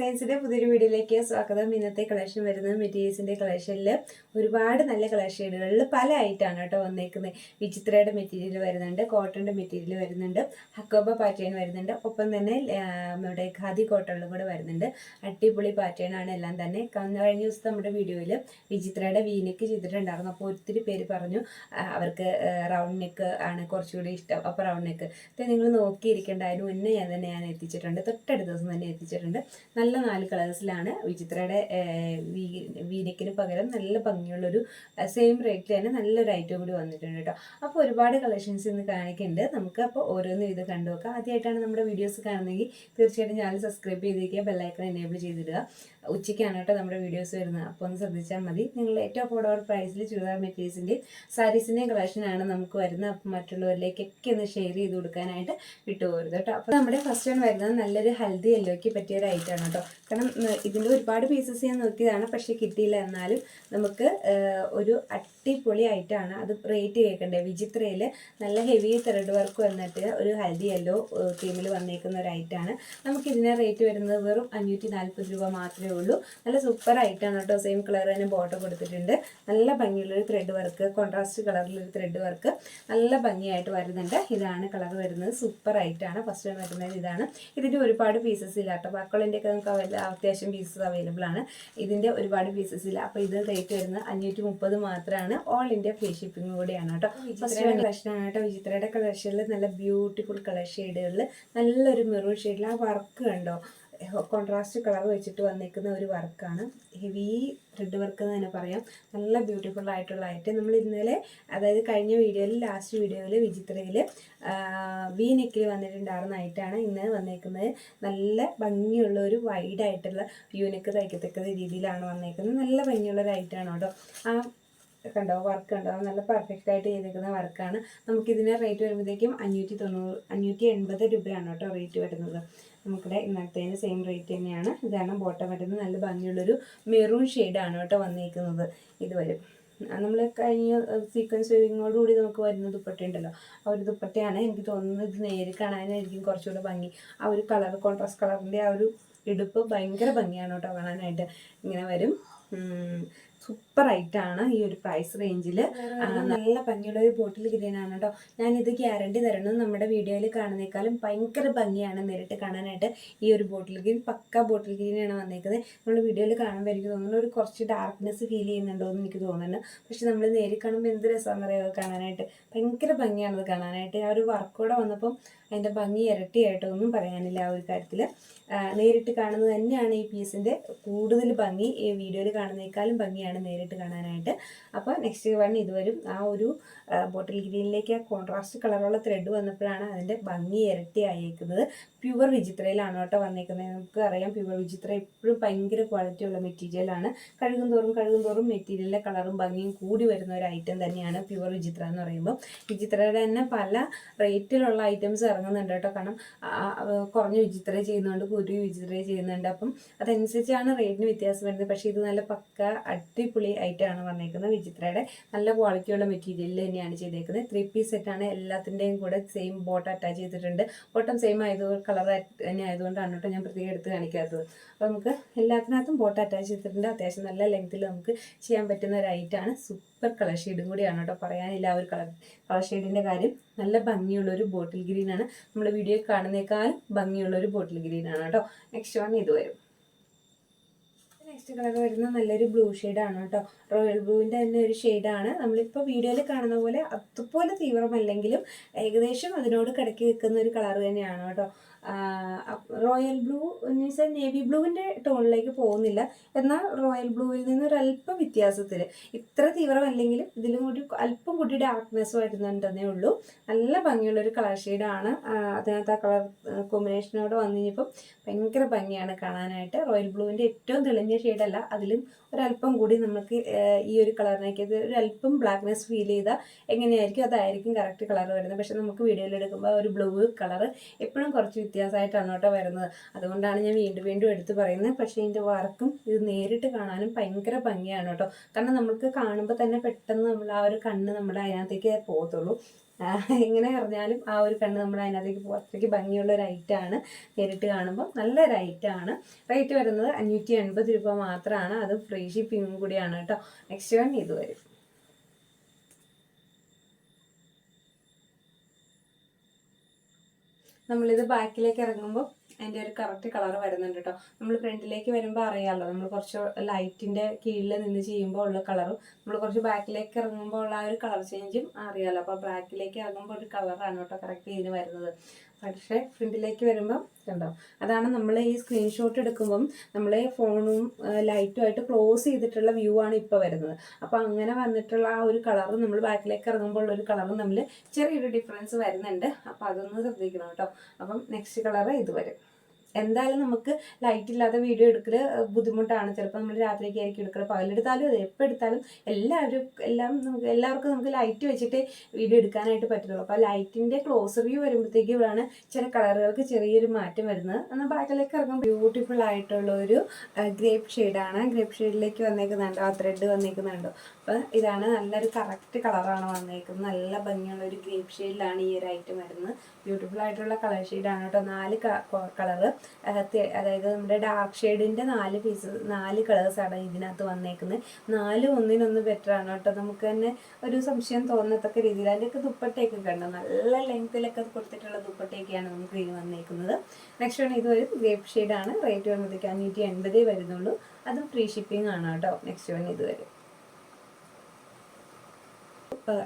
ഡിസൈൻസിന്റെ പുതിയൊരു വീഡിയോയിലേക്ക് സ്വാഗതം. ഇന്നത്തെ കളക്ഷൻ വരുന്നത് മെറ്റീരിയൽസിന്റെ കളക്ഷനിൽ ഒരുപാട് നല്ല കളക്ഷനുകളിൽ പല ആയിട്ടാണ് കേട്ടോ വന്നേക്കുന്നത് വിചിത്രയുടെ മെറ്റീരിയൽ വരുന്നുണ്ട് കോട്ടന്റെ മെറ്റീരിയൽ വരുന്നുണ്ട് ഹക്കോബ പാറ്റേൺ വരുന്നുണ്ട്. ഒപ്പം തന്നെ നമ്മുടെ ഖാദി കോട്ടണിലും കൂടെ വരുന്നുണ്ട്. അടിപൊളി പാറ്റേൺ ആണ് എല്ലാം തന്നെ. കഴിഞ്ഞ ദിവസം നമ്മുടെ വീഡിയോയിൽ വിചിത്രയുടെ വീനക്ക് ചെയ്തിട്ടുണ്ടായിരുന്നു. അപ്പോൾ ഒത്തിരി പേര് പറഞ്ഞു അവർക്ക് റൗണ്ട് നെക്ക് ആണ് കുറച്ചുകൂടി ഇഷ്ടം. അപ്പോൾ റൗണ്ട് നെക്ക്. നിങ്ങൾ നോക്കിയിരിക്കേണ്ട അതിന് മുന്നേ ഞാൻ തന്നെ ഞാൻ എത്തിച്ചിട്ടുണ്ട്. തൊട്ടടുത്ത ദിവസം തന്നെ എത്തിച്ചിട്ടുണ്ട്. നല്ല നാല് കളേഴ്സിലാണ് വിചിത്രയുടെ വീനക്കിന് പകരം നല്ല ഭംഗിയുള്ളൊരു സെയിം റേറ്റിൽ തന്നെ നല്ലൊരു ഐറ്റം കൂടി വന്നിട്ടുണ്ട് കേട്ടോ. അപ്പോൾ ഒരുപാട് കളക്ഷൻസ് ഇന്ന് കാണിക്കുന്നുണ്ട് നമുക്ക് അപ്പോൾ ഓരോന്നും ഇത് കണ്ടു നോക്കാം ആദ്യമായിട്ടാണ് നമ്മുടെ വീഡിയോസ് കാണുന്നതെങ്കിൽ തീർച്ചയായിട്ടും ചാനൽ സബ്സ്ക്രൈബ് ചെയ്തിരിക്കുക ബെല്ലൈക്കൺ എനേബിൾ ചെയ്തിടുക. ഉച്ചയ്ക്കാണ് കേട്ടോ നമ്മുടെ വീഡിയോസ് വരുന്നത്. അപ്പോൾ ഒന്ന് ശ്രദ്ധിച്ചാൽ മതി. നിങ്ങൾ ഏറ്റവും അഫോർഡബിൾ പ്രൈസിൽ ചുരിദാർ മെറ്റീരിയൽസിന്റെയും സാരീസിന്റെയും കളക്ഷനാണ് നമുക്ക് വരുന്നത്. അപ്പം മറ്റുള്ളവരിലേക്കൊക്കെ ഒന്ന് ഷെയർ ചെയ്ത് കൊടുക്കാനായിട്ട് വിട്ടുപോകരുത് കേട്ടോ. അപ്പോൾ നമ്മുടെ ഫസ്റ്റ് ആണ് വരുന്നത് നല്ലൊരു ഹൽദി യെല്ലോയ്ക്ക് പറ്റിയ ഒരു ഐറ്റമാണ് കേട്ടോ. കാരണം ഇതിന്റെ ഒരുപാട് പീസസ് ഞാൻ നോക്കിയതാണ്. പക്ഷേ കിട്ടിയില്ല. എന്നാലും നമുക്ക് ഒരു അടിപൊളി ഐറ്റമാണ് അത് റേറ്റ് കേൾക്കണ്ടേ? വിചിത്രയിൽ നല്ല ഹെവി ത്രെഡ് വർക്ക് വന്നിട്ട് ഒരു ഹൽദി യെല്ലോ തീമിൽ വന്നേക്കുന്ന ഒരു ഐറ്റമാണ് നമുക്ക് ഇതിന് റേറ്റ് വരുന്നത് വെറും അഞ്ഞൂറ്റി നാൽപ്പത് രൂപ മാത്രമേ ഉള്ളൂ. നല്ല സൂപ്പർ ആയിട്ടാണ് കേട്ടോ. സെയിം കളർ തന്നെ ബോട്ടം കൊടുത്തിട്ടുണ്ട്. നല്ല ഭംഗിയുള്ളൊരു ത്രെഡ് വർക്ക് കോൺട്രാസ്റ്റ് കളറിലൊരു ത്രെഡ് വർക്ക് നല്ല ഭംഗിയായിട്ട് വരുന്നുണ്ട്. ഇതാണ് കളർ വരുന്നത്. സൂപ്പർ ആയിട്ടാണ് ഫസ്റ്റ് ടൈം വരുന്നത് ഇതാണ്. ഇതിന്റെ ഒരുപാട് പീസസ് ഇല്ല കേട്ടോ. ബാക്കിയുള്ളതിന്റെയൊക്കെ നമുക്ക് അവൈല- അത്യാവശ്യം പീസസ് അവൈലബിൾ ആണ്. ഇതിന്റെ ഒരുപാട് പീസസ് ഇല്ല. അപ്പോൾ ഇത് റേറ്റ് വരുന്നത് അഞ്ഞൂറ്റി മുപ്പത് മാത്രമാണ്. ഓൾ ഇന്ത്യ ഫ്രീ ഷിപ്പിംഗ് കൂടിയാണ് കേട്ടോ. ഫസ്റ്റ് കളക്ഷനാണ് കേട്ടോ. വിചിത്രയുടെ കളക്ഷനിൽ നല്ല ബ്യൂട്ടിഫുൾ കളർ ഷെയ്ഡുകളിൽ നല്ലൊരു മെറൂൺ ഷെയ്ഡിൽ ആ വർക്ക് കണ്ടോ? കോൺട്രാസ്റ്റ് കളർ വെച്ചിട്ട് വന്നിരിക്കുന്ന ഒരു വർക്കാണ്. ഹെവി ത്രെഡ് വർക്ക് എന്ന് തന്നെ പറയാം. നല്ല ബ്യൂട്ടിഫുൾ ആയിട്ടുള്ള ആയിട്ട് നമ്മൾ ഇന്നലെ അതായത് കഴിഞ്ഞ വീഡിയോയിൽ ലാസ്റ്റ് വീഡിയോയിൽ വിചിത്രയിൽ വി നെക്കിൽ വന്നിട്ടുണ്ടായിരുന്ന ആയിട്ടാണ് ഇന്ന് വന്നേക്കുന്നത്. നല്ല ഭംഗിയുള്ള ഒരു വൈഡ് ആയിട്ടുള്ള യൂണിക്ക് തയ്ക്കത്തക്ക രീതിയിലാണ് വന്നേക്കുന്നത്. നല്ല ഭംഗിയുള്ള ഒരു ഐറ്റാണ് കേട്ടോ. ആ കണ്ടോ വർക്ക് കണ്ടോ? നല്ല പെർഫെക്റ്റ് ആയിട്ട് ചെയ്തേക്കുന്ന വർക്കാണ് നമുക്കിതിന് റേറ്റ് വരുമ്പോഴത്തേക്കും അഞ്ഞൂറ്റി തൊണ്ണൂറ് അഞ്ഞൂറ്റി എൺപത് രൂപയാണ് കേട്ടോ റേറ്റ് വരുന്നത്. നമുക്കിവിടെ ഇന്നത്തേന് സെയിം റേറ്റ് തന്നെയാണ്. ഇതാണ് ബോട്ടം വരുന്നത്. നല്ല ഭംഗിയുള്ളൊരു മെറൂൺ ഷെയ്ഡാണ് കേട്ടോ വന്നിരിക്കുന്നത് ഇത് വരും നമ്മൾ കഴിഞ്ഞ സീക്വൻസ് വേവിങ്ങോടുകൂടി നമുക്ക് വരുന്ന ദുപ്പട്ട ഉണ്ടല്ലോ. ആ ഒരു ദുപ്പട്ടയാണ്. എനിക്ക് തോന്നുന്നത് ഇത് നേരിൽ കാണാനായിരിക്കും കുറച്ചുകൂടെ ഭംഗി. ആ ഒരു കളർ കോൺട്രാസ്റ്റ് കളറിന്റെ ആ ഒരു ഇടുപ്പ് ഭയങ്കര ഭംഗിയാണ് കേട്ടോ കാണാനായിട്ട് ഇങ്ങനെ വരും. സൂപ്പർ ആയിട്ടാണ് ഈ ഒരു പ്രൈസ് റേഞ്ചിൽ നല്ല ഭംഗിയുള്ള ഒരു ബോട്ടിൽ ഗ്രീൻ ആണ് കേട്ടോ ഞാനിത് ഗ്യാരണ്ടി തരണം. നമ്മുടെ വീഡിയോയിൽ കാണുന്നേക്കാളും ഭയങ്കര ഭംഗിയാണ് നേരിട്ട് കാണാനായിട്ട് ഈ ഒരു ബോട്ടിൽ ഗ്രീൻ പക്ക ബോട്ടിൽ ഗ്രീനാണ് വന്നേക്കുന്നത്. നമ്മൾ വീഡിയോയിൽ കാണുമ്പോൾ എനിക്ക് തോന്നുന്നു ഒരു കുറച്ച് ഡാർക്ക്നെസ് ഫീൽ ചെയ്യുന്നുണ്ടോ എന്ന് എനിക്ക് തോന്നുന്നുണ്ട്. പക്ഷെ നമ്മൾ നേരിൽ കാണുമ്പോൾ എന്ത് രസമാണെന്ന് പറയുക കാണാനായിട്ട്. ഭയങ്കര ഭംഗിയാണത് കാണാനായിട്ട്. ആ ഒരു വർക്കോടെ വന്നപ്പം അതിന്റെ ഭംഗി ഇരട്ടിയായിട്ടോ ഒന്നും പറയാനില്ല ആ ഒരു കാര്യത്തിൽ നേരിട്ട് കാണുന്നത് തന്നെയാണ് ഈ പീസിന്റെ കൂടുതൽ ഭംഗി. ഈ വീഡിയോയിൽ കാണുന്നേക്കാളും ഭംഗിയാണ് നേരിട്ട് കാണാനായിട്ട്. അപ്പോൾ നെക്സ്റ്റ് വൺ ഇതുവരും ആ ഒരു ബോട്ടിൽ ഗ്രീനിലേക്ക് കോൺട്രാസ്റ്റ് കളറുള്ള ത്രെഡ് വന്നപ്പോഴാണ് അതിന്റെ ഭംഗി ഇരട്ടി ആയേക്കുന്നത്. പ്യുവർ വിചിത്രയിലാണ് കേട്ടോ വന്നേക്കുന്നത്. നമുക്ക് അറിയാം പ്യുവർ വിചിത്ര എപ്പോഴും ഭയങ്കര ക്വാളിറ്റി ഉള്ള മെറ്റീരിയലാണ് കഴുകും തോറും കഴുകും തോറും മെറ്റീരിയലിന്റെ കളറും ഭംഗിയും കൂടി വരുന്ന ഒരു ഐറ്റം തന്നെയാണ് പ്യുവർ വിചിത്ര എന്ന് പറയുമ്പോൾ വിചിത്രയുടെ തന്നെ പല റേറ്റിലുള്ള ഐറ്റംസ് ഇറങ്ങുന്നുണ്ട് കേട്ടോ. കാരണം കുറഞ്ഞ വിചിത്ര ചെയ്യുന്നുണ്ട് കുരു വിചിത്ര ചെയ്യുന്നുണ്ട്. അപ്പം അതനുസരിച്ചാണ് റേറ്റിന് വ്യത്യാസം വരുന്നത്. പക്ഷേ ഇത് നല്ല പക്ക അടിപൊളി ആയിട്ടാണ് വന്നേക്കുന്നത്. വിചിത്രയുടെ നല്ല ക്വാളിറ്റിയുള്ള മെറ്റീരിയലിൽ തന്നെയാണ് ചെയ്തേക്കുന്നത്. ത്രീ പീസ് സെറ്റാണ് എല്ലാത്തിന്റെയും കൂടെ സെയിം ബോട്ട് അറ്റാച്ച് ചെയ്തിട്ടുണ്ട്. ബോട്ടം സെയിം ആയത് കളർ തന്നെ ആയതുകൊണ്ടാണ് ഞാൻ പ്രത്യേകം എടുത്ത് കാണിക്കാത്തത്. അപ്പോൾ നമുക്ക് എല്ലാത്തിനകത്തും ബോട്ട് അറ്റാച്ച് ചെയ്തിട്ടുണ്ട്. അത്യാവശ്യം നല്ല ലെങ്ത്തിൽ നമുക്ക് ചെയ്യാൻ പറ്റുന്ന ഒരു ഐറ്റാണ് സൂപ്പർ കളർ ഷെയ്ഡും കൂടിയാണ് കേട്ടോ. പറയാനില്ല ആ ഒരു കളർ കളർ ഷെയ്ഡിന്റെ കാര്യം. നല്ല ഭംഗിയുള്ള ഒരു ബോട്ടിൽ ഗ്രീനാണ് നമ്മൾ വീഡിയോ കാണുന്നേക്കാൾ ഭംഗിയുള്ള ഒരു ബോട്ടിൽ ഗ്രീനാണ് കേട്ടോ. നെക്സ്റ്റ് വൺ ഇത് വരും. നെക്സ്റ്റ് കളർ വരുന്ന നല്ലൊരു ബ്ലൂ ആണ് കേട്ടോ. റോയൽ ബ്ലൂവിന്റെ തന്നെ ഒരു ഷെയ്ഡാണ് നമ്മളിപ്പോൾ വീഡിയോയിൽ കാണുന്ന പോലെ അതുപോലെ തീവ്രമല്ലെങ്കിലും ഏകദേശം അതിനോട് കിടക്കി നിൽക്കുന്ന ഒരു കളർ തന്നെയാണ് കേട്ടോ. റോയൽ ബ്ലൂ മീൻസ് നേവി ബ്ലൂവിന്റെ ടോണിലേക്ക് പോകുന്നില്ല. എന്നാൽ റോയൽ ബ്ലൂവിൽ നിന്ന് ഒരു അല്പം വ്യത്യാസത്തിൽ ഇത്ര തീവ്രമല്ലെങ്കിലും ഇതിലും കൂടി അല്പം കൂടി ഡാർക്ക്നെസ് വരുന്നുണ്ടെന്നേ ഉള്ളൂ. നല്ല ഭംഗിയുള്ള ഒരു കളർ ഷെയ്ഡാണ്. അതിനകത്ത് ആ കളർ കോമ്പിനേഷനോട് വന്നു കഴിഞ്ഞപ്പം ഭയങ്കര ഭംഗിയാണ് കാണാനായിട്ട്. റോയൽ ബ്ലൂവിന്റെ ഏറ്റവും തെളിഞ്ഞ ഷെയ്ഡല്ല. അതിലും ഒരല്പം കൂടി നമുക്ക് ഈ ഒരു കളറിനേക്ക് ഇത് ഒരു അല്പം ബ്ലാക്ക്നെസ് ഫീൽ ചെയ്താൽ എങ്ങനെയായിരിക്കും അതായിരിക്കും കറക്റ്റ് കളർ വരുന്നത്. പക്ഷെ നമുക്ക് വീഡിയോയിൽ എടുക്കുമ്പോൾ ഒരു ബ്ലൂ കളർ എപ്പോഴും കുറച്ച് വ്യത്യാസമായിട്ടാണ് കേട്ടോ വരുന്നത്. അതുകൊണ്ടാണ് ഞാൻ വീണ്ടും വീണ്ടും എടുത്ത് പറയുന്നത്. പക്ഷേ ഇതിന്റെ വർക്കും ഇത് നേരിട്ട് കാണാനും ഭയങ്കര ഭംഗിയാണ് കേട്ടോ. കാരണം നമുക്ക് കാണുമ്പോൾ തന്നെ പെട്ടെന്ന് നമ്മൾ ആ ഒരു കണ്ണ് നമ്മുടെ അതിനകത്തേക്ക് പോകത്തുള്ളൂ. എങ്ങനെ പറഞ്ഞാലും ആ ഒരു കണ്ണ് നമ്മൾ അതിനകത്തേക്ക് പോകും അത്രയ്ക്ക് ഭംഗിയുള്ള ഒരു ഐറ്റമാണ് നേരിട്ട് കാണുമ്പോൾ നല്ല നല്ലൊരു ഐറ്റാണ് റേറ്റ് വരുന്നത് അഞ്ഞൂറ്റി എൺപത് രൂപ മാത്രമാണ്. അത് ഫ്രീ ഷിപ്പിങ്ങും കൂടിയാണ് കേട്ടോ. നെക്സ്റ്റ് വൺ ഇത് വരും. നമ്മളിത് ബാക്കിലേക്ക് ഇറങ്ങുമ്പോൾ അതിന്റെ ഒരു കറക്റ്റ് കളർ വരുന്നുണ്ട് കേട്ടോ നമ്മൾ ഫ്രണ്ടിലേക്ക് വരുമ്പോൾ അറിയാമല്ലോ നമ്മൾ കുറച്ച് ലൈറ്റിന്റെ കീഴിൽ നിന്ന് ചെയ്യുമ്പോൾ ഉള്ള കളറും നമ്മൾ കുറച്ച് ബാക്കിലേക്ക് ഇറങ്ങുമ്പോൾ ഉള്ള ആ ഒരു കളർ ചേഞ്ചും അറിയാമല്ലോ അപ്പോൾ ബാക്കിലേക്ക് ഇറങ്ങുമ്പോൾ ഒരു കളറാണ് കേട്ടോ കറക്റ്റ് ഇതിന് വരുന്നത്. പക്ഷേ ഫ്രണ്ടിലേക്ക് വരുമ്പോൾ കണ്ടോ അതാണ് നമ്മൾ ഈ സ്ക്രീൻഷോട്ട് എടുക്കുമ്പം നമ്മൾ ഫോണും ലൈറ്റും ആയിട്ട് ക്ലോസ് ചെയ്തിട്ടുള്ള വ്യൂ ആണ് ഇപ്പോൾ വരുന്നത്. അപ്പോൾ അങ്ങനെ വന്നിട്ടുള്ള ആ ഒരു കളറും നമ്മൾ ബാക്കിലേക്ക് ഇറങ്ങുമ്പോൾ ഉള്ള ഒരു കളറും തമ്മിൽ ചെറിയൊരു ഡിഫറൻസ് വരുന്നുണ്ട്. അപ്പോൾ അതൊന്ന് ശ്രദ്ധിക്കണം കേട്ടോ. അപ്പം നെക്സ്റ്റ് കളറ് ഇത് വരും. എന്തായാലും നമുക്ക് ലൈറ്റ് ഇല്ലാതെ വീഡിയോ എടുക്കൽ ബുദ്ധിമുട്ടാണ്. ചിലപ്പോൾ നമ്മൾ രാത്രിക്ക് ആയിരിക്കും എടുക്കുക പകലെടുത്താലും അത് എപ്പോൾ എടുത്താലും എല്ലാവരും എല്ലാം നമുക്ക് എല്ലാവർക്കും നമുക്ക് ലൈറ്റ് വെച്ചിട്ട് വീഡിയോ എടുക്കാനായിട്ട് പറ്റുള്ളൂ അപ്പോൾ ലൈറ്റിന്റെ ക്ലോസ് വ്യൂ വരുമ്പോഴത്തേക്ക് ഇവിടെയാണ് ചില കളറുകൾക്ക് ചെറിയൊരു മാറ്റം വരുന്നത്. എന്നാൽ ബാക്കിലേക്ക് ഇറങ്ങുമ്പോൾ ബ്യൂട്ടിഫുൾ ആയിട്ടുള്ള ഒരു ഗ്രേപ്പ് ഷെയ്ഡാണ് ഗ്രേപ്പ് ഷെയ്ഡിലേക്ക് വന്നേക്കുന്നുണ്ടോ ആ ത്രെഡ് വന്നേക്കുന്നുണ്ട് ഇതാണ് നല്ലൊരു കറക്റ്റ് കളറാണ് വന്നേക്കുന്നത്. നല്ല ഭംഗിയുള്ള ഒരു ഗ്രേപ്പ് ഷെയ്ഡിലാണ് ഈ ഒരു ഐറ്റം വരുന്നത്. ബ്യൂട്ടിഫുൾ ആയിട്ടുള്ള കളർ ഷെയ്ഡാണ് കേട്ടോ. നാല് കളർ അതായത് നമ്മുടെ ഡാർക്ക് ഷെയ്ഡിന്റെ നാല് പീസ് നാല് കളേഴ്സാണ് ഇതിനകത്ത് വന്നേക്കുന്നത്. നാല് ഒന്നിനൊന്ന് ബെറ്റർ ആണ് കേട്ടോ. നമുക്ക് തന്നെ ഒരു സംശയം തോന്നത്തക്ക രീതിയിൽ അതിന്റെയൊക്കെ ദുപ്പട്ടയൊക്കെ കണ്ടോ? നല്ല ലെങ്ത്തിലൊക്കെ കൊടുത്തിട്ടുള്ള ദുപ്പട്ടയൊക്കെയാണ് നമുക്ക് ഇതിന് വന്നേക്കുന്നത്. നെക്സ്റ്റ് ആണ് ഇതൊരു ഗ്രേപ്പ് ഷെയ്ഡാണ് റേറ്റ് വരുമ്പോഴത്തേക്ക് അഞ്ഞൂറ്റി എൺപതേ വരുന്നുള്ളൂ. അതും ഫ്രീ ഷിപ്പിംഗ് ആണ് കേട്ടോ. നെക്സ്റ്റ് വൺ ഇത് വരും ഏഹ്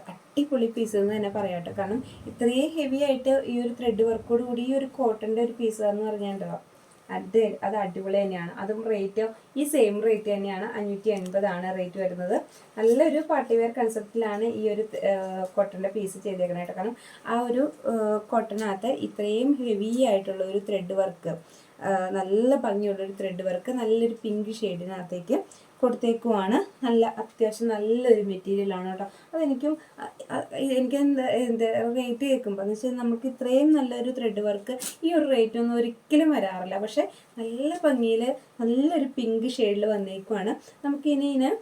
അടിപൊളി പീസ് എന്ന് തന്നെ പറയാം കേട്ടോ കാരണം ഇത്രയും ഹെവി ആയിട്ട് ഈ ഒരു ത്രെഡ് വർക്കോട് കൂടി ഈ ഒരു കോട്ടന്റെ ഒരു പീസ് എന്ന് പറഞ്ഞിട്ടുണ്ടല്ലോ. അത് അത് അടിപൊളി തന്നെയാണ്. അതും റേറ്റ് ഈ സെയിം റേറ്റ് തന്നെയാണ്. അഞ്ഞൂറ്റി എൺപതാണ് റേറ്റ് വരുന്നത്. നല്ലൊരു പാർട്ടി വെയർ കൺസെപ്റ്റിലാണ് ഈ ഒരു കോട്ടന്റെ പീസ് ചെയ്തേക്കുന്നത് കേട്ടോ. കാരണം ആ ഒരു കോട്ടനകത്ത് ഇത്രയും ഹെവി ആയിട്ടുള്ള ഒരു ത്രെഡ് വർക്ക് നല്ല ഭംഗിയുള്ളൊരു ത്രെഡ് വർക്ക് നല്ലൊരു പിങ്ക് ഷെയ്ഡിനകത്തേക്ക് കൊടുത്തേക്കുവാണ്. നല്ല അത്യാവശ്യം നല്ലൊരു മെറ്റീരിയലാണ് കേട്ടോ. അതെനിക്കും എനിക്ക് എന്താ എന്താ റേറ്റ് കേൾക്കുമ്പോൾ എന്ന് വെച്ചാൽ നമുക്ക് ഇത്രയും നല്ലൊരു ത്രെഡ് വർക്ക് ഈ ഒരു റേറ്റ് ഒന്നും ഒരിക്കലും വരാറില്ല. പക്ഷെ നല്ല ഭംഗിയിൽ നല്ലൊരു പിങ്ക് ഷെയ്ഡിൽ വന്നേക്കുവാണ്. നമുക്കിനി ഇതിന്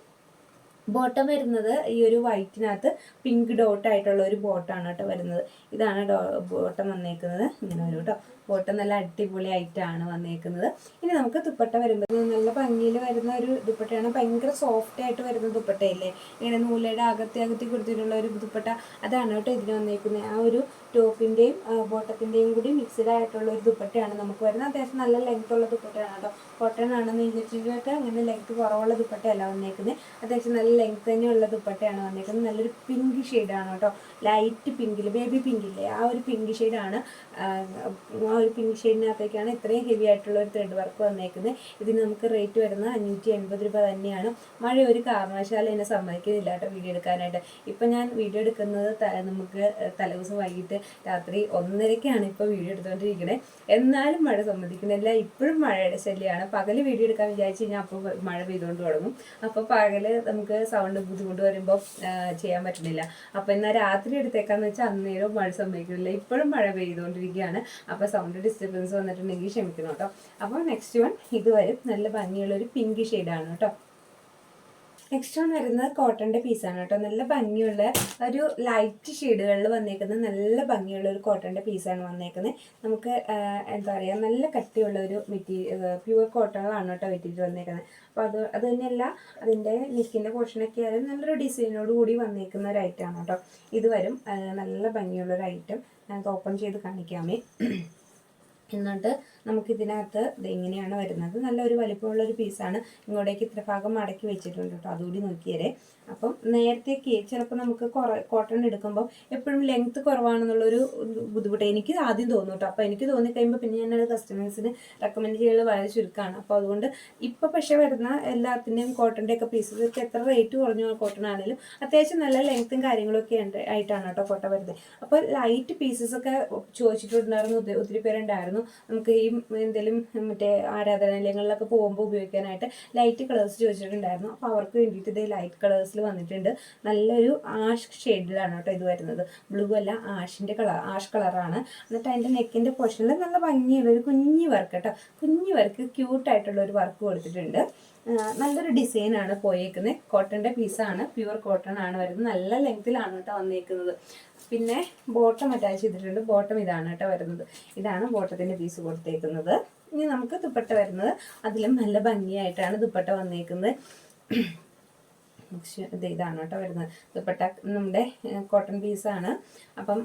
ബോട്ടം വരുന്നത് ഈ ഒരു വൈറ്റിനകത്ത് പിങ്ക് ഡോട്ട് ആയിട്ടുള്ള ഒരു ബോട്ടാണ് കേട്ടോ വരുന്നത്. ഇതാണ് ഡോ ബോട്ടം വന്നേക്കുന്നത്. ഇങ്ങനെ വരും കേട്ടോ. ബോട്ടം നല്ല അടിപൊളി ആയിട്ടാണ് വന്നേക്കുന്നത്. ഇനി നമുക്ക് ദുപ്പട്ട വരുമ്പോൾ നല്ല ഭംഗിയിൽ വരുന്ന ഒരു ദുപ്പട്ടയാണ്. ഭയങ്കര സോഫ്റ്റ് ആയിട്ട് വരുന്ന ദുപ്പട്ടയില്ലേ? ഇങ്ങനെ നൂലയുടെ അകത്തി അകത്തി കൊടുത്തിട്ടുള്ള ഒരു ദുപ്പട്ട. അതാണ് കേട്ടോ ഇതിന് വന്നേക്കുന്നത് ആ ഒരു ടോപ്പിന്റെയും ബോട്ടത്തിന്റെയും കൂടി മിക്സ്ഡ് ആയിട്ടുള്ള ഒരു ദുപ്പട്ടയാണ് നമുക്ക് വരുന്നത്. അത്യാവശ്യം നല്ല ലെങ്ത് ഉള്ള ദുപ്പട്ടയാണ് കേട്ടോ. കോട്ടൺ ആണെന്ന് വിചാരിച്ചിട്ട് അങ്ങനെ ലെങ്ത് കുറവുള്ള ദുപ്പട്ടയല്ല വന്നേക്കുന്നത് അത്യാവശ്യം നല്ല ലെങ്ത് തന്നെയുള്ള ദുപ്പട്ടയാണ് വന്നേക്കുന്നത് നല്ലൊരു പിങ്ക് ഷെയ്ഡാണ് കേട്ടോ. ലൈറ്റ് പിങ്കിൽ ബേബി പിങ്കില്ലേ ആ ഒരു പിങ്ക് ഷെയ്ഡാണ് ആ ഒരു പിങ്ക് ഷെയ്ഡിനകത്തേക്കാണ് ഇത്രയും ഹെവി ആയിട്ടുള്ള ഒരു ത്രെഡ് വർക്ക് വന്നേക്കുന്നത്. ഇതിന് നമുക്ക് റേറ്റ് വരുന്നത് അഞ്ഞൂറ്റി എൺപത് രൂപ തന്നെയാണ്. മഴ ഒരു കാരണവശാലും എന്നെ സമ്മതിക്കുന്നില്ല കേട്ടോ വീഡിയോ എടുക്കാനായിട്ട്. ഇപ്പം ഞാൻ വീഡിയോ എടുക്കുന്നത് നമുക്ക് തലേദിവസം വൈകിട്ട് രാത്രി ഒന്നരയ്ക്കാണ് ഇപ്പോൾ വീഡിയോ എടുത്തുകൊണ്ടിരിക്കുന്നത് എന്നാലും മഴ സമ്മതിക്കുന്നില്ല. ഇപ്പോഴും മഴയുടെ ശല്യമാണ് പകൽ വീഡിയോ എടുക്കാൻ വിചാരിച്ചു കഴിഞ്ഞാൽ അപ്പോൾ മഴ പെയ്തുകൊണ്ട് തുടങ്ങും. അപ്പോൾ പകൽ നമുക്ക് സൗണ്ട് ബുദ്ധിമുട്ട് വരുമ്പോൾ ചെയ്യാൻ പറ്റുന്നില്ല. അപ്പോൾ എന്നാൽ രാത്രി എടുത്തേക്കാന്ന് വെച്ചാൽ അന്നേരവും മഴ സമ്മതിക്കുന്നില്ല. ഇപ്പോഴും മഴ പെയ്തുകൊണ്ടിരിക്കുകയാണ് അപ്പോൾ സൗണ്ട് ഡിസ്റ്റർബൻസ് വന്നിട്ടുണ്ടെങ്കിൽ ക്ഷമിക്കണം കേട്ടോ. അപ്പോൾ നെക്സ്റ്റ് വൺ ഇത് വരും. നല്ല ഭംഗിയുള്ള ഒരു പിങ്ക് ഷെയ്ഡാണ് കേട്ടോ. നെക്സ്റ്റ് വൺ വരുന്നത് കോട്ടന്റെ പീസാണ് കേട്ടോ. നല്ല ഭംഗിയുള്ള ഒരു ലൈറ്റ് ഷെയ്ഡുകളിൽ വന്നേക്കുന്ന നല്ല ഭംഗിയുള്ള ഒരു കോട്ടന്റെ പീസാണ് വന്നേക്കുന്നത്. നമുക്ക് എന്താ പറയുക നല്ല കട്ടിയുള്ള ഒരു മെറ്റീരിയൽ പ്യുവർ കോട്ടണാണ് കേട്ടോ മെറ്റീരിയൽ വന്നേക്കുന്നത്. അപ്പോൾ അത് അത് തന്നെയല്ല അതിന്റെ നെക്കിന്റെ പോർഷനൊക്കെ ആയാലും നല്ലൊരു ഡിസൈനോട് കൂടി വന്നേക്കുന്ന ഒരു ഐറ്റമാണ് കേട്ടോ. ഇത് വരും നല്ല ഭംഗിയുള്ള ഒരു ഐറ്റം ഞാൻ ഓപ്പൺ ചെയ്ത് കാണിക്കാമേ. എന്നിട്ട് നമുക്കിതിനകത്ത് ഇങ്ങനെയാണ് വരുന്നത്. നല്ല ഒരു വലിപ്പമുള്ള ഒരു പീസാണ്. ഇങ്ങോട്ടേക്ക് ഇത്ര ഭാഗം മടക്കി വെച്ചിട്ടുണ്ട് കേട്ടോ അതുകൂടി നോക്കിയേരെ. അപ്പം നേരത്തേക്ക് ചിലപ്പോൾ നമുക്ക് കുറേ കോട്ടൺ എടുക്കുമ്പോൾ എപ്പോഴും ലെങ്ത്ത് കുറവാണെന്നുള്ളൊരു ബുദ്ധിമുട്ട് എനിക്ക് ആദ്യം തോന്നും കേട്ടോ അപ്പോൾ എനിക്ക് തോന്നിക്കഴിയുമ്പോൾ പിന്നെ ഞാനത് കസ്റ്റമേഴ്സിന് റെക്കമെൻഡ് ചെയ്യുന്നത് വളരെ ചുരുക്കമാണ് അപ്പോൾ അതുകൊണ്ട് ഇപ്പോൾ പക്ഷേ വരുന്ന എല്ലാത്തിന്റെയും കോട്ടന്റെ ഒക്കെ പീസസ് ഒക്കെ എത്ര റേറ്റ് കുറഞ്ഞ കോട്ടൺ ആണെങ്കിലും അത്യാവശ്യം നല്ല ലെങ്ത്തും കാര്യങ്ങളൊക്കെ ഉണ്ട് ആയിട്ടാണ് കേട്ടോ കോട്ട വരുന്നത്. അപ്പോൾ ലൈറ്റ് പീസസ് ഒക്കെ ചോദിച്ചിട്ടുണ്ടായിരുന്നു. ഒത്തിരി പേരുണ്ടായിരുന്നു. നമുക്ക് ഈ പൂജയ്ക്കും എന്തെങ്കിലും മറ്റേ ആരാധനാലയങ്ങളിലൊക്കെ പോകുമ്പോൾ ഉപയോഗിക്കാനായിട്ട് ലൈറ്റ് കളേഴ്സ് ചോദിച്ചിട്ടുണ്ടായിരുന്നു. അപ്പോൾ അവർക്ക് വേണ്ടിയിട്ട് ഇത് ലൈറ്റ് കളേഴ്സിൽ വന്നിട്ടുണ്ട്. നല്ലൊരു ആഷ് ഷെയ്ഡിലാണ് കേട്ടോ ഇത് വരുന്നത്. ബ്ലൂ അല്ല ആഷിന്റെ കളർ ആഷ് കളറാണ് എന്നിട്ട് അതിന്റെ നെക്കിന്റെ പോർഷനിൽ നല്ല ഭംഗിയുള്ള ഒരു കുഞ്ഞു വർക്ക് കേട്ടോ. കുഞ്ഞു വർക്ക് ക്യൂട്ടായിട്ടുള്ള ഒരു വർക്ക് കൊടുത്തിട്ടുണ്ട്. നല്ലൊരു ഡിസൈനാണ് പോയേക്കുന്നത് കോട്ടന്റെ പീസാണ് പ്യുവർ കോട്ടൺ ആണ്. വരുന്നത്. നല്ല ലെങ്ത്തിലാണ് കേട്ടോ വന്നേക്കുന്നത്. പിന്നെ ബോട്ടം അറ്റാച്ച് ചെയ്തിട്ടുണ്ട്. ബോട്ടം ഇതാണ് കേട്ടോ വരുന്നത്. ഇതാണ് ബോട്ടത്തിന്റെ പീസ് കൊടുത്തേക്കുന്നത്. ഇനി നമുക്ക് ദുപ്പട്ട വരുന്നത്. അതിലും നല്ല ഭംഗിയായിട്ടാണ് ദുപ്പട്ട വന്നേക്കുന്നത്. ഇതാണ് കേട്ടോ വരുന്നത്. ദുപ്പട്ട നമ്മുടെ കോട്ടൺ പീസാണ് അപ്പം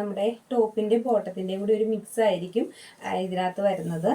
നമ്മുടെ ടോപ്പിന്റെ ബോട്ടത്തിന്റെയും കൂടി ഒരു മിക്സ് ആയിരിക്കും ഇതിനകത്ത് വരുന്നത്.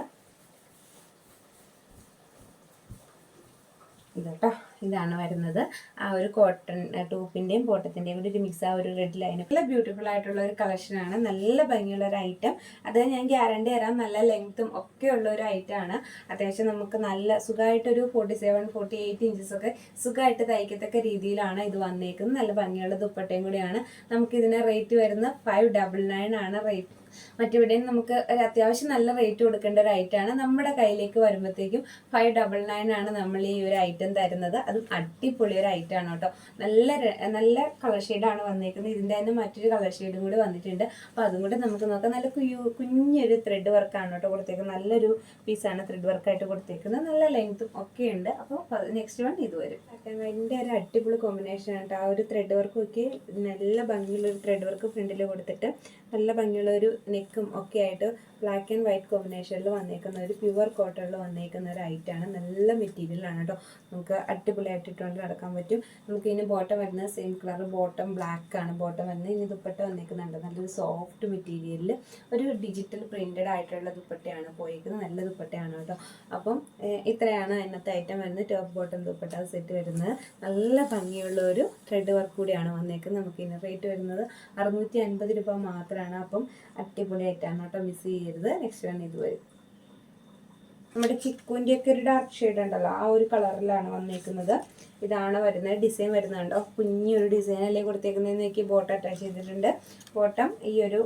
ഇതട്ടോ. ഇതാണ് വരുന്നത്. ആ ഒരു കോട്ടൺ ടോപ്പിന്റെയും ബോട്ടത്തിന്റെയും കൂടി ഒരു മിക്സ് ആ ഒരു റെഡ് ലൈൻ നല്ല ബ്യൂട്ടിഫുൾ ആയിട്ടുള്ള ഒരു കളക്ഷനാണ് നല്ല ഭംഗിയുള്ള ഒരു ഐറ്റം അത് ഞാൻ ഗ്യാരണ്ടി തരാം നല്ല ലെങ്ത്തും ഒക്കെ ഉള്ള ഒരു ഐറ്റമാണ് അത്യാവശ്യം നമുക്ക് നല്ല സുഖമായിട്ടൊരു forty seven forty eight inches ഒക്കെ സുഖമായിട്ട് തയ്ക്കത്തക്ക രീതിയിലാണ് ഇത് വന്നേക്കുന്നത്. നല്ല ഭംഗിയുള്ള ദുപ്പട്ടയും കൂടിയാണ്. നമുക്കിതിന് റേറ്റ് വരുന്നത് ഫൈവ് ഡബിൾ നയൻ ആണ്. റേറ്റ് മറ്റെവിടെയും നമുക്ക് ഒരു അത്യാവശ്യം നല്ല റേറ്റ് കൊടുക്കേണ്ട ഒരു ഐറ്റമാണ് നമ്മുടെ കയ്യിലേക്ക് വരുമ്പോഴത്തേക്കും ഫൈവ് ഡബിൾ നയൻ ആണ് നമ്മൾ ഈ ഒരു ഐറ്റം തരുന്നത്. അതും അടിപൊളി ഒരു ഐറ്റം ആണ് കേട്ടോ. നല്ല നല്ല കളർ ഷെയ്ഡാണ് വന്നിരിക്കുന്നത് ഇതിന്റെ തന്നെ മറ്റൊരു കളർ ഷെയ്ഡും കൂടി വന്നിട്ടുണ്ട്. അപ്പോൾ അതും കൂടി നമുക്ക് നോക്കാം. നല്ല കുഞ്ഞു കുഞ്ഞൊരു ത്രെഡ് വർക്കാണ് കേട്ടോ കൊടുത്തേക്കുന്നത്. നല്ലൊരു പീസാണ് ത്രെഡ് വർക്കായിട്ട് കൊടുത്തേക്കുന്നത്. നല്ല ലെങ്ത്തും ഒക്കെ ഉണ്ട്. അപ്പോൾ നെക്സ്റ്റ് വൺ ഇത് വരും. അതിന്റെ ഒരു അടിപൊളി കോമ്പിനേഷൻ ആണ് കേട്ടോ. ആ ഒരു ത്രെഡ് വർക്കും ഒക്കെ നല്ല ഭംഗിയുള്ള ഒരു ത്രെഡ് വർക്ക് ഫ്രണ്ടിൽ കൊടുത്തിട്ട് നല്ല ഭംഗിയുള്ള ഒരു നെക്കും ഒക്കെ ആയിട്ട് ബ്ലാക്ക് ആൻഡ് വൈറ്റ് കോമ്പിനേഷനിൽ വന്നേക്കുന്ന ഒരു പ്യുവർ കോട്ടണിൽ വന്നേക്കുന്ന ഒരു ഐറ്റാണ് നല്ല മെറ്റീരിയലാണ് കേട്ടോ നമുക്ക് അടിപൊളിയായിട്ട് ഇട്ടുകൊണ്ട് നടക്കാൻ പറ്റും. നമുക്ക് ഇനി ബോട്ടം വരുന്ന സെയിം കളർ ബോട്ടം ബ്ലാക്ക് ആണ്. ബോട്ടം വരുന്നത് ഇനി ദുപ്പട്ട വന്നേക്കുന്നുണ്ട്. നല്ലൊരു സോഫ്റ്റ് മെറ്റീരിയലിൽ ഒരു ഡിജിറ്റൽ പ്രിന്റഡ് ആയിട്ടുള്ള ദുപ്പട്ടയാണ് പോയിരിക്കുന്നത് നല്ല ദുപ്പട്ടയാണ് കേട്ടോ അപ്പം ഇത്രയാണ് ഇന്നത്തെ ഐറ്റം വരുന്നത്. ടോപ്പ് ബോട്ടം ദുപ്പട്ട സെറ്റ് വരുന്നത്. നല്ല ഭംഗിയുള്ള ഒരു ത്രെഡ് വർക്ക് കൂടിയാണ് വന്നേക്കുന്നത്. നമുക്ക് ഇതിന് റേറ്റ് വരുന്നത് അറുന്നൂറ്റി അൻപത് രൂപ മാത്രമാണ് അപ്പം അടിപൊളിയായിട്ടാണ് കേട്ടോ മിസ് ചെയ്യരുത്. നെക്സ്റ്റ് വൺ ഇത് വരും. നമ്മുടെ ചിക്കുവിന്റെ ഒക്കെ ഒരു ഡാർക്ക് ഷെയ്ഡ് ഉണ്ടല്ലോ ആ ഒരു കളറിലാണ് വന്നിരിക്കുന്നത് ഇതാണ് വരുന്നത് ഡിസൈൻ വരുന്നുണ്ടോ കുഞ്ഞൊരു ഡിസൈൻ അല്ലേ കൊടുത്തേക്കുന്നതെന്ന് നോക്കി ബോട്ടം അറ്റാച്ച് ചെയ്തിട്ടുണ്ട്. ബോട്ടം ഈ ഒരു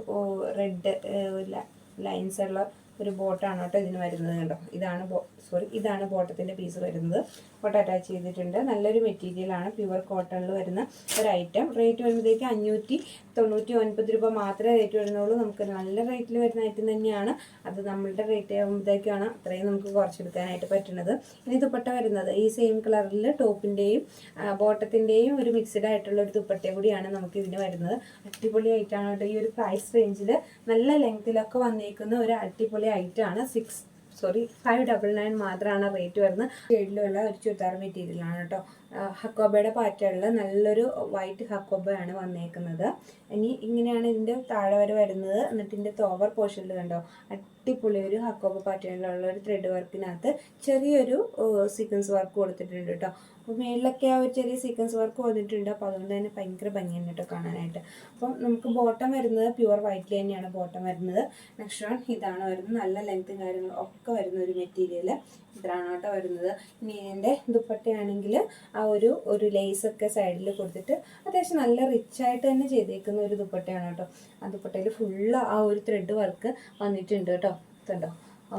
റെഡ് ലൈൻസ് ഉള്ള ഒരു ബോട്ടാണ് കേട്ടോ ഇതിന് വരുന്നത് കേട്ടോ ഇതാണ് സോറി ഇതാണ് ബോട്ടത്തിന്റെ പീസ് വരുന്നത്. ബോട്ട് അറ്റാച്ച് ചെയ്തിട്ടുണ്ട്. നല്ലൊരു മെറ്റീരിയലാണ് പ്യുവർ കോട്ടണിൽ വരുന്ന ഒരു ഐറ്റം റേറ്റ് വരുമ്പോഴത്തേക്ക് അഞ്ഞൂറ്റി തൊണ്ണൂറ്റി ഒൻപത് രൂപ മാത്രമേ റേറ്റ് വരുന്നുള്ളൂ. നമുക്ക് നല്ല റേറ്റിൽ വരുന്ന ഐറ്റം തന്നെയാണ്. അത് നമ്മളുടെ റേറ്റ് ആകുമ്പോഴത്തേക്കാണ് അത്രയും നമുക്ക് കുറച്ചെടുക്കാനായിട്ട് പറ്റുന്നത്. ഇനി ദുപ്പട്ട വരുന്നത്. ഈ സെയിം കളറിൽ ടോപ്പിന്റെയും ബോട്ടത്തിന്റെയും ഒരു മിക്സ്ഡ് ആയിട്ടുള്ള ഒരു ദുപ്പട്ട കൂടിയാണ് നമുക്ക് ഇതിന് വരുന്നത്. അടിപൊളി ഐറ്റാണ് കേട്ടോ. ഈ ഒരു പ്രൈസ് റേഞ്ചിൽ നല്ല ലെങ്ത്തിലൊക്കെ വന്നേക്കുന്ന ഒരു അടിപൊളി ഐറ്റാണ് six sorry five double nine മാത്രമാണ് റേറ്റ് വരുന്നത്. ഷെയ്ഡിലുള്ള ഒരു ചുരിദാർ മെറ്റീരിയലാണ് കേട്ടോ ഹക്കോബയുടെ പാറ്റേണിൽ നല്ലൊരു വൈറ്റ് ഹക്കോബയാണ് വന്നേക്കുന്നത്. ഇനി ഇങ്ങനെയാണ് ഇതിന്റെ താഴെ വരെ വരുന്നത്. എന്നിട്ട് ഇതിന്റെ തോവർ പോർഷനിൽ കണ്ടോ? അടിപൊളി ഒരു ഹക്കോബ പാറ്റേണിലുള്ള ഒരു ത്രെഡ് വർക്കിനകത്ത് ചെറിയൊരു സീക്വൻസ് വർക്ക് കൊടുത്തിട്ടുണ്ട് കേട്ടോ അപ്പോൾ മേളിലൊക്കെ ആ ഒരു ചെറിയ സീക്വൻസ് വർക്ക് വന്നിട്ടുണ്ട്. അപ്പോൾ അതുകൊണ്ട് തന്നെ ഭയങ്കര ഭംഗിയാണ് കേട്ടോ കാണാനായിട്ട്. അപ്പം നമുക്ക് ബോട്ടം വരുന്നത് പ്യുവർ വൈറ്റിൽ തന്നെയാണ് ബോട്ടം വരുന്നത്. നെക്സ്റ്റ് വൺ ഇതാണ് വരുന്നത്. നല്ല ലെങ്ത്തും കാര്യങ്ങളും ഒക്കെ വരുന്ന ഒരു മെറ്റീരിയൽ ഇതാണ് കേട്ടോ വരുന്നത്. ഇനി ഇതിന്റെ ദുപ്പട്ടയാണെങ്കിൽ ആ ഒരു ഒരു ലേസൊക്കെ സൈഡിൽ കൊടുത്തിട്ട് അത്യാവശ്യം നല്ല റിച്ച് ആയിട്ട് തന്നെ ചെയ്തേക്കുന്ന ഒരു ദുപ്പട്ടയാണ് കേട്ടോ. ആ ദുപ്പട്ടയിൽ ഫുള്ള് ആ ഒരു ത്രെഡ് വർക്ക് വന്നിട്ടുണ്ട് കേട്ടോ. കണ്ടോ?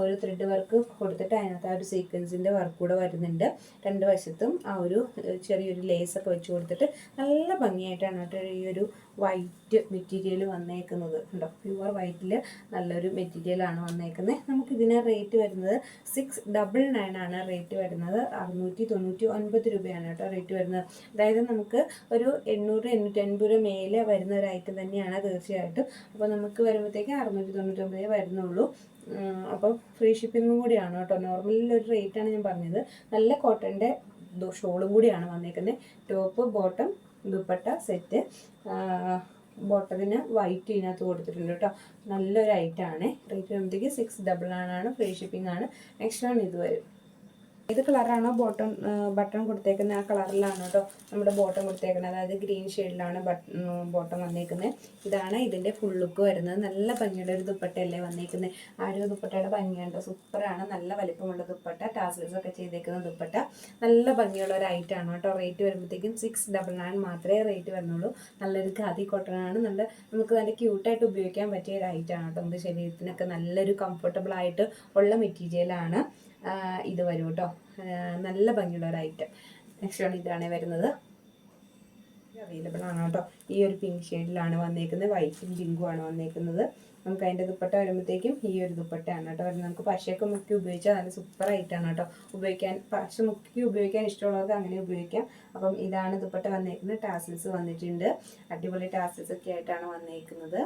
ഒരു ത്രെഡ് വർക്ക് കൊടുത്തിട്ട് അതിനകത്ത് ആ ഒരു സീക്വൻസിന്റെ വർക്ക് കൂടെ വരുന്നുണ്ട്. രണ്ട് വശത്തും ആ ഒരു ചെറിയൊരു ലേസൊക്കെ വെച്ച് കൊടുത്തിട്ട് നല്ല ഭംഗിയായിട്ടാണ് കേട്ടോ ഈ ഒരു വൈറ്റ് മെറ്റീരിയൽ വന്നേക്കുന്നത്. ഉണ്ടോ പ്യുവർ വൈറ്റിൽ നല്ലൊരു മെറ്റീരിയലാണ് വന്നേക്കുന്നത്. നമുക്ക് ഇതിന് റേറ്റ് വരുന്നത് സിക്സ് ഡബിൾ നയൻ ആണ് റേറ്റ് വരുന്നത്. അറുന്നൂറ്റി തൊണ്ണൂറ്റി ഒൻപത് രൂപയാണ് കേട്ടോ റേറ്റ് വരുന്നത്. അതായത് നമുക്ക് ഒരു എണ്ണൂറ് എണ്ണൂറ്റി അൻപത് രൂപ മേലെ വരുന്ന ഒരു ഐറ്റം തന്നെയാണ് തീർച്ചയായിട്ടും. അപ്പോൾ നമുക്ക് വരുമ്പോഴത്തേക്ക് അറുന്നൂറ്റി തൊണ്ണൂറ്റൊമ്പതേ വരുന്നുള്ളൂ. ഉം, അപ്പം ഫ്രീ ഷിപ്പിങ്ങും കൂടിയാണ് കേട്ടോ. നോർമലിൽ ഒരു റേറ്റാണ് ഞാൻ പറഞ്ഞത്. നല്ല കോട്ടന്റെ ഷോളും കൂടിയാണ് വന്നേക്കുന്നത് ടോപ്പ് ബോട്ടം ദുപ്പട്ട സെറ്റ് ബോട്ടത്തിന് വൈറ്റ് ഇതിനകത്ത് കൊടുത്തിട്ടുണ്ട് കേട്ടോ. നല്ലൊരു ഐറ്റാണ് റേറ്റ് വരുമ്പോഴത്തേക്ക് സിക്സ് ഡബിൾ ആണ് ഫ്രീ ഷിപ്പിംഗ് ആണ്. നെക്സ്റ്റ് ആണ് ഇത് വരും ഏത് കളറാണോ ബോട്ടം ബട്ടൺ കൊടുത്തേക്കുന്ന ആ കളറിലാണ് കേട്ടോ നമ്മുടെ ബോട്ടം കൊടുത്തേക്കുന്നത്. അതായത് ഗ്രീൻ ഷെയ്ഡിലാണ് ബോട്ടം വന്നേക്കുന്നത്. ഇതാണ് ഇതിന്റെ ഫുൾ ലുക്ക് വരുന്നത്. നല്ല ഭംഗിയുടെ ഒരു ദുപ്പട്ടയല്ലേ വന്നേക്കുന്നത്. ആ ഒരു ദുപ്പട്ടയുടെ ഭംഗിയുണ്ട് സൂപ്പറാണ്. നല്ല വലിപ്പമുള്ള ദുപ്പട്ട ടാസൽസ് ഒക്കെ ചെയ്തേക്കുന്ന ദുപ്പട്ട. നല്ല ഭംഗിയുള്ള ഒരു ഐറ്റം ആണ് കേട്ടോ. റേറ്റ് വരുമ്പോഴത്തേക്കും സിക്സ് ഡബിൾ നയൻ മാത്രമേ റേറ്റ് വരുന്നുള്ളൂ. നല്ലൊരു ഖാദി കോട്ടൺ ആണ്. നല്ല നമുക്ക് നല്ല ക്യൂട്ടായിട്ട് ഉപയോഗിക്കാൻ പറ്റിയ ഒരു ഐറ്റം ആണ് കേട്ടോ. നമ്മുടെ ശരീരത്തിനൊക്കെ നല്ലൊരു കംഫർട്ടബിൾ ആയിട്ട് ഉള്ള മെറ്റീരിയലാണ് ഇത് വരും കേട്ടോ നല്ല ഭംഗിയുള്ള ഒരു ഐറ്റം നെക്സ്റ്റ് വൺ ഇതാണ് വരുന്നത്. അവൈലബിൾ ആണ് കേട്ടോ ഈ ഒരു പിങ്ക് ഷെയ്ഡിലാണ് വന്നേക്കുന്നത്. വൈറ്റും പിങ്കും ആണ് വന്നേക്കുന്നത്. നമുക്ക് അതിന്റെ ദുപ്പട്ട വരുമ്പോഴത്തേക്കും ഈ ഒരു ദുപ്പട്ടയാണ് കേട്ടോ വരുന്നത് നമുക്ക് പശയൊക്കെ മുക്കി ഉപയോഗിച്ചാൽ നല്ല സൂപ്പർ ആയിട്ടാണ് കേട്ടോ ഉപയോഗിക്കാൻ പശ മുക്കി ഉപയോഗിക്കാൻ ഇഷ്ടമുള്ളവർക്ക് അങ്ങനെ ഉപയോഗിക്കാം. അപ്പം ഇതാണ് ദുപ്പട്ട വന്നേക്കുന്നത്. ടാസിൽസ് വന്നിട്ടുണ്ട്. അടിപൊളി ടാസിൽസ് ഒക്കെ ആയിട്ടാണ് വന്നേക്കുന്നത്.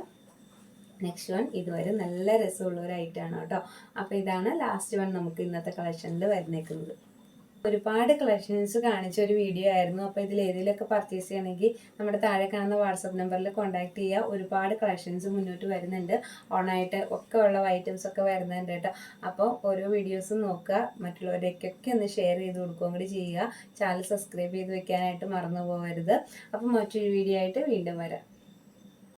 നെക്സ്റ്റ് വൺ ഇതുവരെ നല്ല രസമുള്ള ഒരു ഐറ്റമാണ് കേട്ടോ. അപ്പോൾ ഇതാണ് ലാസ്റ്റ് വൺ നമുക്ക് ഇന്നത്തെ കളക്ഷനിൽ വരുന്നേക്കുന്നത്. ഒരുപാട് കളക്ഷൻസ് കാണിച്ച ഒരു വീഡിയോ ആയിരുന്നു. അപ്പോൾ ഇതിൽ ഏതെങ്കിലുമൊക്കെ പർച്ചേസ് ചെയ്യണമെങ്കിൽ നമ്മുടെ താഴെ കാണുന്ന വാട്സപ്പ് നമ്പറിൽ കോൺടാക്ട് ചെയ്യുക ഒരുപാട് കളക്ഷൻസ് മുന്നോട്ട് വരുന്നുണ്ട്. ഓണായിട്ട് ഒക്കെ ഉള്ള ഐറ്റംസ് ഒക്കെ വരുന്നുണ്ട് കേട്ടോ. അപ്പോൾ ഓരോ വീഡിയോസും നോക്കുക. മറ്റുള്ളവരേക്കൊക്കെ ഒന്ന് ഷെയർ ചെയ്ത് കൊടുക്കുകയും കൂടി ചെയ്യുക. ചാനൽ സബ്സ്ക്രൈബ് ചെയ്ത് വെക്കാനായിട്ട് മറന്നു പോകരുത്. അപ്പോൾ മറ്റൊരു വീഡിയോ ആയിട്ട് വീണ്ടും വരാം.